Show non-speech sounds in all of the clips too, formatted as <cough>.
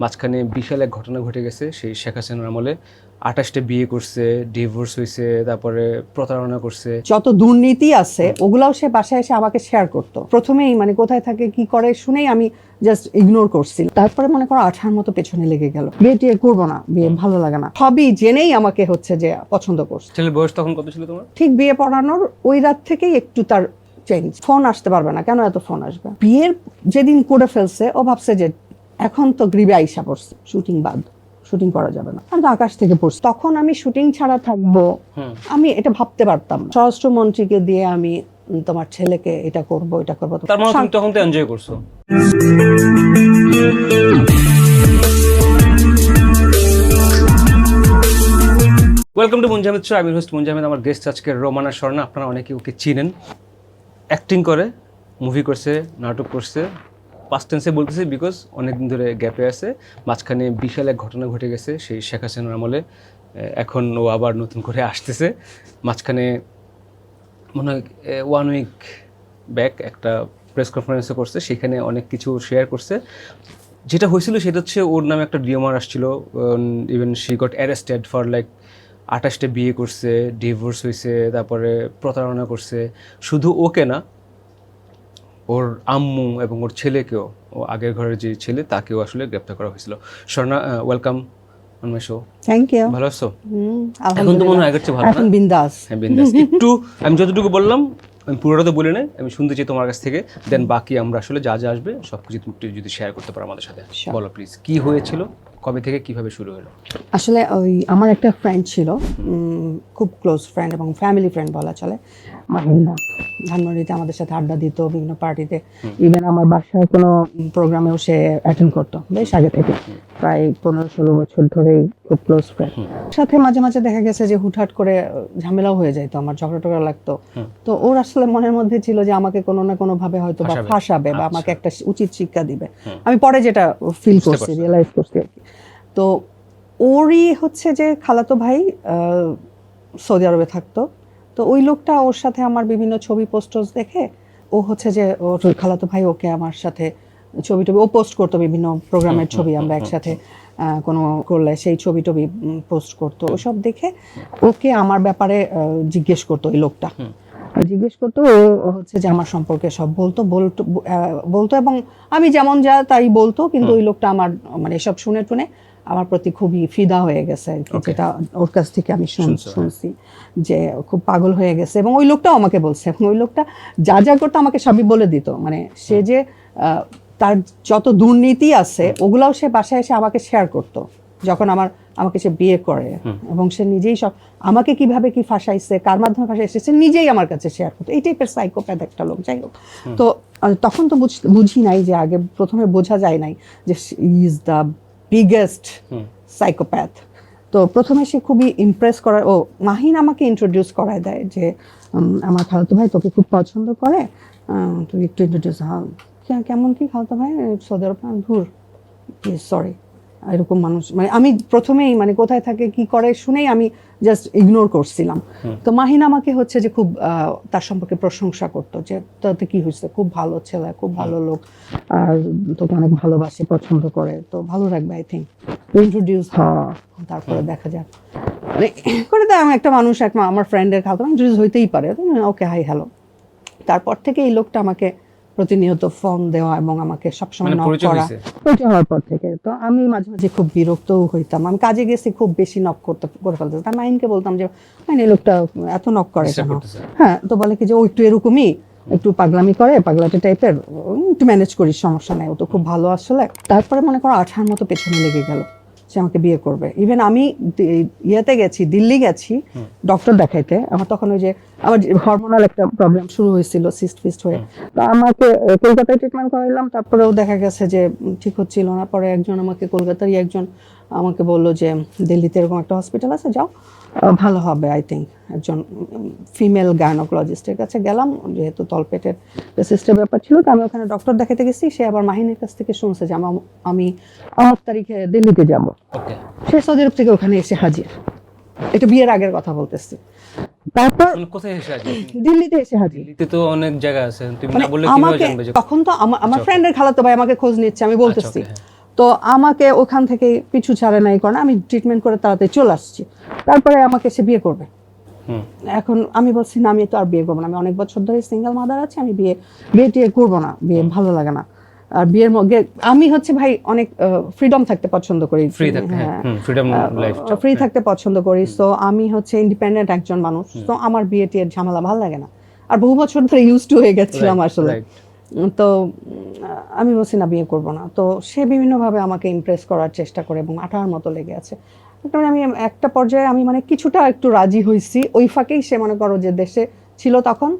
মাঝখানে বিশাল এক ঘটনা ঘটে গেছে সেই শেখ হাসিনার আমলে। আঠাশটা বিয়ে করছে ডিভোর্স হয়েছে তারপরে প্রতারণা করছে। যত দুর্নীতি আছে ওগুলাও সে বাসায় এসে আমাকে শেয়ার করতো। প্রথমেই মানে কোথায় থাকে কি করে শুনেই আমি জাস্ট ইগনোর করছি তারপরে মনে করো আঠার মতো পেছনে লেগে গেল। বিয়ে টিয়ে করব না বিয়ে ভালো লাগে না। সবই জেনেই আমাকে হচ্ছে যে পছন্দ করছে। ছেলের বয়স তখন কত ছিল তোমার? ঠিক বিয়ে পড়ানোর ওই রাত থেকেই একটু তার চেঞ্জ ফোন আসতে পারবে না কেন এত ফোন আসবে? বিয়ের যেদিন করে ফেলছে ও ভাবছে যে এখন তো গ্রিবে আইসা পড়ছে শুটিং বাদ শুটিং করা যাবে না। আমি তো আকাশ থেকে পড়ছি। তখন আমি শুটিং ছাড়া থাকব আমি এটা ভাবতে পারতাম না। স্বরাষ্ট্রমন্ত্রীকে দিয়ে আমি তোমার ছেলেকে এটা করব এটা করব। মানে তুমি তখন তো এনজয় করছ। ওয়েলকাম টু মুঞ্জামিদ শো আমি হোস্ট মুঞ্জামিদ আমার গেস্ট আজকে রোমানা স্বর্ণা আপনারা অনেকে ওকে চিনেন। অ্যাক্টিং করে মুভি করছে নাটক করছে পাস্ট টেন্সে বলতেছে বিকজ অনেকদিন ধরে গ্যাপে আছে। মাঝখানে বিশাল এক ঘটনা ঘটে গেছে, সেই শেখ হাসিনার আমলে এখন ও আবার নতুন করে আসতেছে। মাঝখানে মনে হয় ওয়ান উইক ব্যাক একটা প্রেস কনফারেন্সে করছে, সেখানে অনেক কিছু শেয়ার করছে। যেটা হয়েছিল সেটা হচ্ছে ওর নামে একটা ডিএমআর আসছিল even she got arrested for like আঠাশটা বিয়ে করছে ডিভোর্স হয়েছে, তারপরে প্রতারণা করছে। শুধু ওকে না ওর আম্মু এবং ওর ছেলেকেও ও আগের ঘরের যে ছেলে তাকেও আসলে গ্রেপ্তার করা হয়েছিল। Swarna welcome show thank you ভালো আছো? এখন তো মনে হয় আগের চেয়ে ভালো এখন বিন্দাস। হ্যাঁ বিন্দাস। একটু আমি যতটুকু বললাম আমি পুরোটা তো বলি নাই আমি শুনতে চাই তোমার কাছ থেকে। দেন বাকি আমরা আসলে যা যা আসবে সব কিছু যদি শেয়ার করতে পারো আমাদের সাথে। বলো প্লিজ কি হয়েছিল? কবে থেকে কীভাবে শুরু হলো? আসলে ওই আমার একটা ফ্রেন্ড ছিল উম, খুব ক্লোজ ফ্রেন্ড এবং ফ্যামিলি ফ্রেন্ড বলা চলে। মাহিন্দা ধানমন্ডিতে আমাদের সাথে আড্ডা দিত বিভিন্ন পার্টিতে ইভেন আমার বাসায় কোনো প্রোগ্রামেও সে অ্যাটেন্ড করতো বেশ আগে থেকে। প্রায় পনেরো ষোলো বছর ধরেই খুব ক্লোজ ফ্রেন্ড সাথে মাঝে মাঝে দেখা গেছে যে হুটহাট করে ঝামেলাও হয়ে যাইতো আমার ঝগড়া টগড়া লাগতো। তো ওর আসলে মনের মধ্যে ছিল যে আমাকে কোনো না কোনো ভাবে হয়তো বা ফাঁসাবে। বা আমাকে একটা উচিত শিক্ষা দিবে। আমি পরে যেটা ফিল করছি। রিয়েলাইজ করছি আর কি। তো ওরই হচ্ছে যে খালাতো ভাই সৌদি আরবে থাকতো। তো ওই লোকটা ওর সাথে আমার বিভিন্ন ছবি পোস্টস দেখে ও হচ্ছে যে ওর খালাতো ভাই ওকে আমার সাথে ছবি টবি ও পোস্ট করতো বিভিন্ন প্রোগ্রামের ছবি আমরা একসাথে কোনো করলে সেই ছবি টবি পোস্ট করতো। ওসব দেখে ওকে আমার ব্যাপারে জিজ্ঞেস করতো ওই লোকটা। জিজ্ঞেস করতো ও হচ্ছে যে আমার সম্পর্কে সব বলতো বলতো বলতো এবং আমি যেমন যা তাই বলতো কিন্তু ওই লোকটা আমার মানে এসব শুনে টুনে আমার প্রতি খুবই ফিদা হয়ে গেছে আর কি, যেটা ওর কাছ থেকে আমি শুন-। শুনছি যে খুব পাগল হয়ে গেছে এবং ওই লোকটাও আমাকে বলছে এবং ওই লোকটা যা যা করতো আমাকে সবই বলে দিত। মানে সে যে আহ, তার যত দুর্নীতি আছে ওগুলাও সে বাসায় এসে আমাকে শেয়ার করতো যখন আমার আমাকে সে বিয়ে করে। এবং সে নিজেই সব আমাকে কীভাবে কি ফাঁসাইছে কার মাধ্যমে ফাঁসাইছে সে নিজেই আমার কাছে শেয়ার করতো। এই টাইপের সাইকোপ্যাথ একটা লোক যাই হোক। তো তখন তো বুঝ- নাই যে আগে প্রথমে বোঝা যায় নাই যে ইজ দ্য বিগেস্ট সাইকোপ্যাথ তো প্রথমে সে খুবই ইমপ্রেস করার ও মাহিন আমাকে ইন্ট্রোডিউস করায় দেয় যে আমার খালাতো ভাই তোকে খুব পছন্দ করে তুই একটু ইন্ট্রোডিউস হ্যাঁ কেমন কি খালাতো ভাই? সৌদি আরব ধুর। সরি এরকম মানুষ মানে আমি প্রথমেই মানে কোথায় থাকে কি করে শুনেই আমি জাস্ট ইগনোর করছিলাম। তো মাহিন আমাকে হচ্ছে যে খুব তার সম্পর্কে প্রশংসা করতো যে তাতে কি হয়েছে? খুব ভালো ছেলে খুব ভালো লোক। আর তোকে অনেক ভালোবাসে পছন্দ করে। তো ভালো রাখবে আই থিঙ্ক ইন্ট্রোডিউস হ তারপরে দেখা যাক। মানে <coughs> করে দেয় আমি একটা মানুষ এক আমার ফ্রেন্ডের খাওয়া ইন্ট্রোডিউস হইতেই পারে। ওকে হাই হ্যালো তারপর থেকে এই লোকটা আমাকে প্রতিনিয়ত ফোন দেওয়া এবং আমাকে সবসময় মানে নক করা। হয়েছে? পরিচয় হওয়ার পর থেকে। তো আমি মাঝে মাঝে খুব বিরক্তও হইতাম। আমি কাজে গেছি খুব বেশি নক করতে করে ফেলতাম তার মাইনকে বলতাম যে মাইন এই লোকটা এত নক করে কেন? হ্যাঁ তো বলে কি যে ও একটু এরকমই একটু পাগলামি করে পাগলাটে টাইপের একটু ম্যানেজ করিস সমস্যা নাই ও তো খুব ভালো আসলে। তারপরে মনে করো আঠার মতো পেছনে লেগে গেল। সে আমাকে বিয়ে করবে। ইভেন আমি ইয়েতে গেছি দিল্লি গেছি ডক্টর দেখাইতে। আমার তখন ওই যে আমার হরমোনাল একটা প্রবলেম শুরু হয়েছিল সিস্ট ফিস্ট হয়ে। তো আমাকে কলকাতায় ট্রিটমেন্ট করাইলাম তারপরেও দেখা গেছে যে ঠিক হচ্ছিল না। পরে একজন আমাকে কলকাতারই একজন আমাকে বলল যে দিল্লিতে এরকম একটা হসপিটাল আছে যাও। ভালো হবে আই থিঙ্ক একজন ফিমেল গায়নোকোলজিস্টের কাছে গেলাম যেহেতু তলপেটের সিস্টের ব্যাপার ছিল তো আমি ওখানে ডক্টর দেখাতে গেছি সে আবার মাহিনের কাছ থেকে শুনছে যে আমার আমি আমার তারিখে দিল্লিতে যাব। সে সৌদি আরব থেকে ওখানে এসে হাজির। এটা বিয়ের আগের কথা বলতেছি। তারপর কোথায় এসে আজকে দিল্লিতে এসে হাজির। দিল্লিতে তো অনেক জায়গা আছে তুমি মানে না বললে কীভাবে জানবে তখন তো আমার আমার ফ্রেন্ডের খালাতো ভাই আমাকে খোঁজ নিচ্ছে আমি বলতেছি। হ্যাঁ। তো আমাকে ওখান থেকে পিছু ছাড়ে নাই কারণ আমি ট্রিটমেন্ট করে তাড়াতাড়ি চলে আসছি। তারপরে আমাকে সে বিয়ে করবে। এখন আমি বলছি না আমি তো আর বিয়ে করব না। আমি অনেক বছর ধরে সিঙ্গেল মাদার আছি আমি বিয়ে বিয়ে টিয়ে করব না বিয়ে ভালো লাগে না। আর বিয়ের মধ্যে আমি হচ্ছে ভাই অনেক ফ্রিডম থাকতে পছন্দ করি। ফ্রি থাকতে হ্যাঁ ফ্রিডম ফ্রি থাকতে পছন্দ করি। সো আমি হচ্ছে ইন্ডিপেন্ডেন্ট একজন মানুষ। তো আমার বিয়ে টিয়ের ঝামেলা ভালো লাগে না। আর বহু বছর ধরে ইউজ টু হয়ে গেছিলাম আসলে। তো আমি বলছি না বিয়ে করব না। তো সে বিভিন্নভাবে আমাকে ইমপ্রেস করার চেষ্টা করে এবং আঠার মতো লেগে আছে। কারণ আমি একটা পর্যায়ে আমি মানে কিছুটা একটু রাজি হয়েছি। ওই ফাঁকেই সে মনে করো যে দেশে ছিল তখন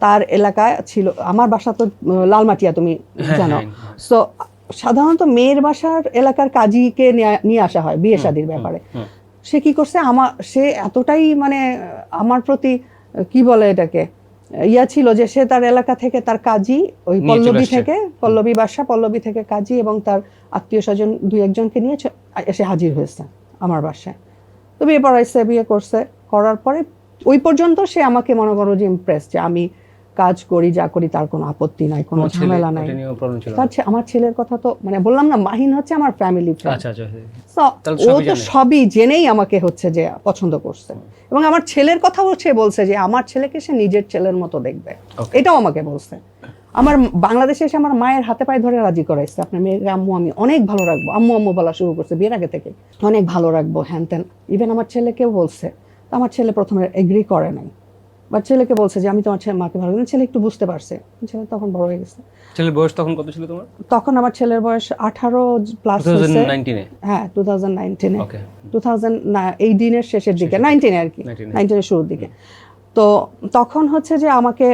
তার এলাকায় ছিল আমার বাসা তো লালমাটিয়া তুমি হ্যাঁ, জানো। সো সাধারণত মেয়ের বাসার এলাকার কাজীকে নিয়ে- নিয়ে আসা হয় বিয়ে শাদির ব্যাপারে। সে কি করছে আমার সে এতটাই মানে আমার প্রতি কি বলে এটাকে ইয়া ছিল যে সে তার এলাকা থেকে তার কাজী ওই পল্লবী থেকে পল্লবী বাসা পল্লবী থেকে কাজী এবং তার আত্মীয় স্বজন দুই একজনকে নিয়ে এসে হাজির হয়েছে। আমার বাসায়। তো বিয়ে পড়াইছে বিয়ে করছে। করার পরে ওই পর্যন্ত সে আমাকে মনে করো যে ইমপ্রেস যে আমি কাজ করি যা করি তার কোনো আপত্তি নাই কোনো ঝামেলা নাই। তার আমার ছেলের কথা তো মানে বললাম না মাহিন হচ্ছে আমার ফ্যামিলি আচ্ছা আচ্ছা তাহলে ও তো সবই জেনেই আমাকে হচ্ছে যে পছন্দ করছে। এবং আমার ছেলের কথাও সে বলছে যে আমার ছেলেকে সে নিজের ছেলের মতো দেখবে। এটাও আমাকে বলছে। আমার বাংলাদেশে এসে আমার মায়ের হাতে পায়ে ধরে রাজি করাইছে। আপনার মেয়েকে আম্মু আমি অনেক ভালো রাখব। আম্মু আম্মু বলা শুরু করছে বিয়ের আগে থেকে। অনেক ভালো রাখব হ্যান ত্যান। ইভেন আমার ছেলেকেও বলছে আমার ছেলে প্রথমে এগ্রি করে নাই। বা ছেলেকে বলছে যে আমি তোমার ছেলে মাকে ভালো ছেলে একটু বুঝতে পারছে। ছেলে তখন বড় হয়ে গেছে। ছেলের বয়স তখন কত ছিল তোমার? তখন আমার ছেলের বয়স আঠারো প্লাস হ্যাঁ টু থাউজেন্ড নাইনটিনে টু থাউজেন্ড এইটিনের শেষের দিকে নাইনটিনে আর কি। নাইনটিনের শুরুর দিকে। তো তখন হচ্ছে যে আমাকে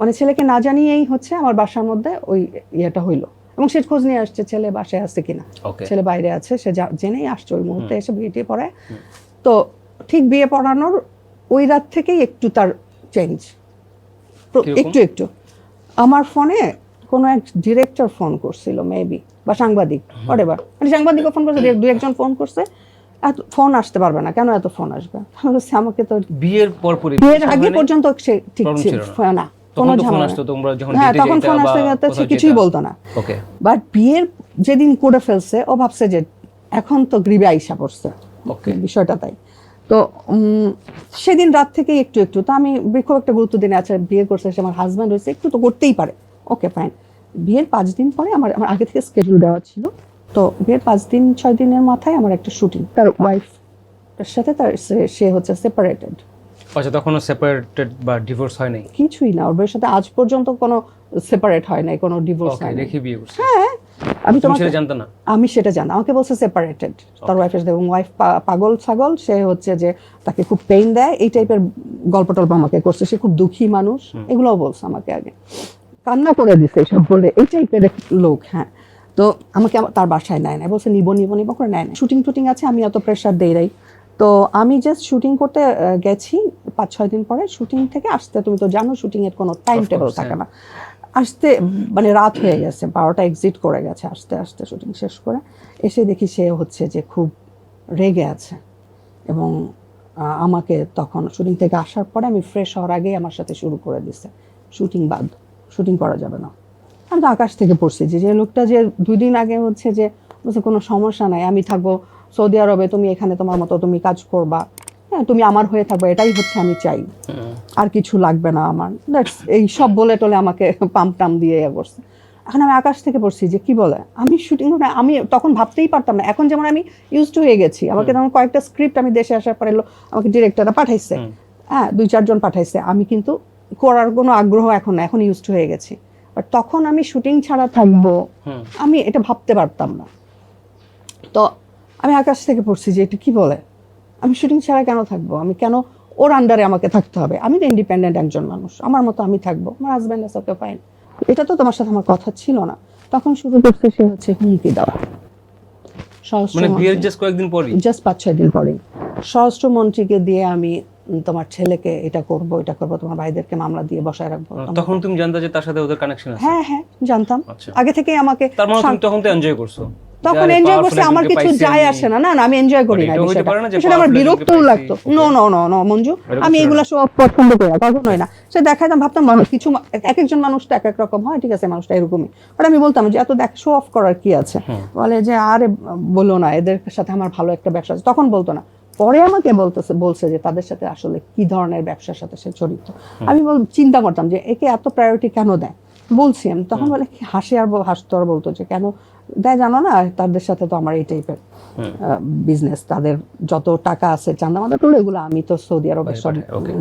মানে ছেলেকে না জানিয়েই হচ্ছে আমার বাসার মধ্যে ওই ইয়েটা হইল। এবং সে খোঁজ নিয়ে আসছে ছেলে বাসায় আছে কিনা। ছেলে বাইরে আছে সে জেনেই আসছে ওই মুহূর্তে এসে বিয়ে টিয়ে পড়ায়। তো ঠিক বিয়ে পড়ানোর ওই রাত থেকেই একটু তার চেঞ্জ একটু একটু। আমার ফোনে কোনো এক ডিরেক্টর ফোন করছিল মেবি বা সাংবাদিক whatever মানে সাংবাদিকও ফোন করছে দু একজন ফোন করছে। এত ফোন আসতে পারবে না কেন এত ফোন আসবে? আমাকে তো বিয়ের পরপরই বিয়ের আগে পর্যন্ত সে ঠিক ছিল না। কোনো ঝামেলা আসতো তোমরা যখন হ্যাঁ তখন ফোন আসতে গেতে সে কিছুই বলতো না। ওকে বাট বিয়ের যেদিন করে ফেলছে ও ভাবছে যে এখন তো গ্রিবে আইসা পড়ছে। বিষয়টা তাই। তো উম, সেদিন রাত থেকে একটু একটু। তো আমি খুব একটা গুরুত্ব দিনে আচ্ছা বিয়ে করছে সে আমার হাজব্যান্ড হয়েছে একটু তো করতেই পারে। ওকে ফাইন বিয়ের পাঁচ দিন পরে আমার আমার আগে থেকে স্কেডিউল দেওয়া ছিল। তো বিয়ের পাঁচ দিন ছয় দিনের মাথায় আমার একটা শুটিং তার ওয়াইফ তার সাথে তার সে- সে হচ্ছে সেপারেটেড আচ্ছা তখনও সেপারেটেড বা ডিভোর্স হয় নাই। কিছুই না ওর বউয়ের সাথে আজ পর্যন্ত কোনো সেপারেট হয় নাই কোনো ডিভোর্স ওকে হয় নাই। রেখে বিয়ে করছে। হ্যাঁ আমি তুমি তোমাকে সেটা জানতে না? আমি সেটা জানি আমাকে বলছে সেপারেটেড তার ওয়াইফের সাথে এবং ওয়াইফ পাগল ছাগল সে হচ্ছে যে তাকে খুব পেইন দেয় এই টাইপের গল্প টল্প আমাকে করছে সে খুব দুঃখী মানুষ। এগুলোও বলছে আমাকে আগে। কান্না করে দিছে এসব বলে এই টাইপের লোক হ্যাঁ। তো আমাকে আমার- তার বাসায় নেয় না বলছে নিব নিব নিব করে নেয় না শুটিং টুটিং আছে আমি অত প্রেশার দেই নাই। তো আমি জাস্ট শুটিং করতে গেছি পাঁচ ছয় দিন পরে। শুটিং থেকে আসতে তুমি তো জানো শুটিং এর কোনো টাইম টেবিল থাকে না। আসতে মানে রাত হয়ে গেছে বারোটা এক্সিট করে গেছে আসতে আসতে শুটিং শেষ করে। এসে দেখি সে হচ্ছে যে খুব রেগে আছে এবং আমাকে তখন শুটিং থেকে আসার পরে আমি ফ্রেশ হওয়ার আগেই আমার সাথে শুরু করে দিছে। শুটিং বাদ শুটিং করা যাবে না। আমি তো আকাশ থেকে পড়ছি যে যে লোকটা যে দুই দিন আগে হচ্ছে যে কোনো সমস্যা নাই আমি থাকব সৌদি আরবে তুমি এখানে তোমার মতো তুমি কাজ করবা। হ্যাঁ তুমি আমার হয়ে থাকবে এটাই হচ্ছে আমি চাই। আর কিছু লাগবে না আমার। এই সব বলে টলে আমাকে পাম্প টাম দিয়ে ইয়ে করছে এখন আমি আকাশ থেকে পড়ছি যে কি বলে? আমি শুটিং আমি তখন ভাবতেই পারতাম না। এখন যেমন আমি ইউজ টু হয়ে গেছি। আমাকে তখন কয়েকটা স্ক্রিপ্ট আমি দেশে আসার পরে আমাকে ডিরেক্টররা পাঠাইছে। হ্যাঁ দুই চারজন পাঠাইছে। আমি কিন্তু করার কোনো আগ্রহ এখন না এখন ইউজ টু হয়ে গেছি। বাট তখন আমি শুটিং ছাড়া থাকব আমি এটা ভাবতে পারতাম না। তো আমি আকাশ থেকে পড়ছি যে এটা কি বলে? আমি শুটিং ছাড়া কেন থাকব? আমি কেন ওর আন্ডারে আমাকে থাকতে হবে? আমি তো ইন্ডিপেন্ডেন্ট একজন মানুষ। আমার মতো আমি থাকব। আমার হাজব্যান্ড আছে ওকে ফাইন এটা তো তোমার সাথে আমার কথা ছিল না। তখন শুরু করছে সে হচ্ছে হুমকি দেওয়া। মানে বিয়ের জাস্ট কয়েকদিন জাস্ট পাঁচ ছয় দিন স্বরাষ্ট্রমন্ত্রীকে দিয়ে আমি তোমার ছেলেকে এটা করব এটা করব তোমার ভাইদেরকে মামলা দিয়ে বসায় রাখব। তখন তুমি জানতে যে তার সাথে ওদের কানেকশন আছে? হ্যাঁ হ্যাঁ জানতাম। আচ্ছা। আগে থেকেই আমাকে তার মানে তখন তো এনজয় করছ? তখন এনজয় করছে আমার কিছু যায় আসে না। না আমি এনজয় করি না এটাও হইতে বিষয়টা। পারে না সেটা আমার বিরক্তও লাগতো। No no no no Manju আমি এগুলো সব পছন্দ করি না কখনোই না। সে দেখাইতাম ভাবতাম মানুষ কিছু এক একজন মানুষ এক এক রকম হয় ঠিক আছে মানুষটা এরকমই। বাট আমি বলতাম যে এত দেখ শো অফ করার কি আছে? বলে যে আরে বলো না এদের সাথে আমার ভালো একটা ব্যবসা আছে। তখন বলতো না। পরে আমাকে বলতেছে বলছে যে তাদের সাথে আসলে কি ধরনের ব্যবসার সাথে সে জড়িত? আমি বল চিন্তা করতাম যে একে এত প্রায়োরিটি কেন দেয়? বলছি আমি। তখন বলে কি হাসি আর হাসতো আর বলতো যে কেন দেয় জানো না তাদের সাথে তো আমার এই টাইপের বিজনেস তাদের যত টাকা আছে চান্দা মাদা এগুলো আমি তো সৌদি আরবের সব okay.